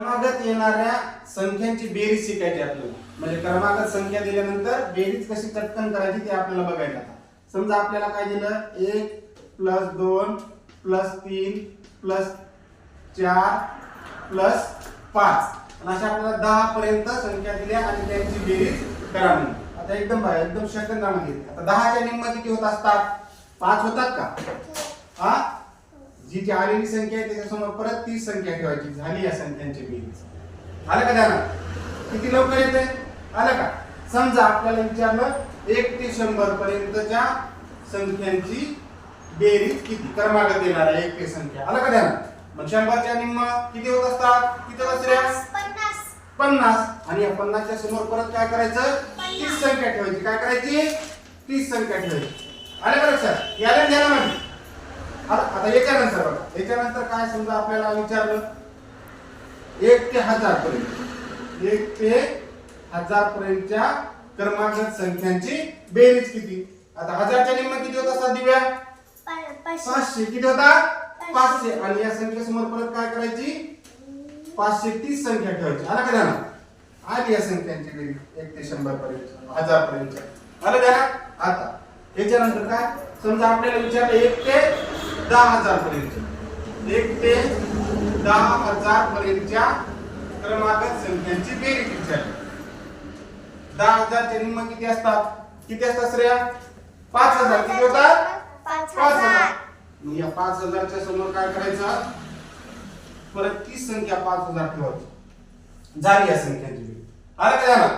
क्रमागत येणाऱ्या संख्यांची बेरीज शिकायची आपल्याला. म्हणजे क्रमागत संख्या दिल्यानंतर बेरीज कशी चटकन करायची ते आपल्याला बघायला आता. समजा आपल्याला काय दिलं? एक प्लस दोन प्लस तीन प्लस चार प्लस पाच. आणि अशा आपल्याला दहा पर्यंत संख्या दिल्या आणि त्यांची बेरीज करा म्हणून. आता एकदम बघा, एकदम सेकंदामध्ये आता दहाच्या निम्म किती होत असतात? पाच होतात का? हा? जी जी आलेली संख्या आहे त्याच्यासमोर परत तीस संख्या ठेवायची. झाली या संख्यांची बेरीज. आलं का ध्यानात किती लवकर येते आलं का? समजा आपल्याला विचारलं एक ते शंभर पर्यंतच्या संख्यांची बेरीज किती? क्रमागत येणार आहे एक ते संख्या. आलं का ध्यानात मग शंभरच्या निम्म किती होत असतात? किती असतात पन्नास. आणि या पन्नासच्या समोर परत काय करायचं? तीस संख्या ठेवायची. काय करायची? तीस संख्या ठेवायची. आले का लक्षात? याला म्हणजे आता याच्यानंतर बघा. याच्यानंतर काय समजा आपल्याला विचारलं? एक ते हजार पर्यंत. एक ते हजार पर्यंतच्या क्रमांक संख्यांची बेरीज किती? आता हजारच्या निम्न किती होत असतात दिव्या? पाचशे. किती होतात पाचशे. आणि या संख्येसमोर परत काय करायची? पाचशे तीस संख्या ठेवायची. आला का ध्यानात आली या संख्यांची बेरीज. एक ते शंभर पर्यंत हजार पर्यंत. आलं ध्यानात आता याच्यानंतर काय? समजा आपल्याला विचारलं एक ते दहा हजार पर्यंत एक ते दहा हजार पर्यंतच्या क्रमागत संख्यांची बेरीज विचारली दहा हजारचे निम्म किती असतात. किती असतात श्रेया? पाच हजार. किती होतात? पाच हजार. मग या पाच हजारच्या समोर काय करायचं? परत तीस संख्या पाच हजार ठेवायची. झाली या संख्यांची बेरीज. आलं का झालं?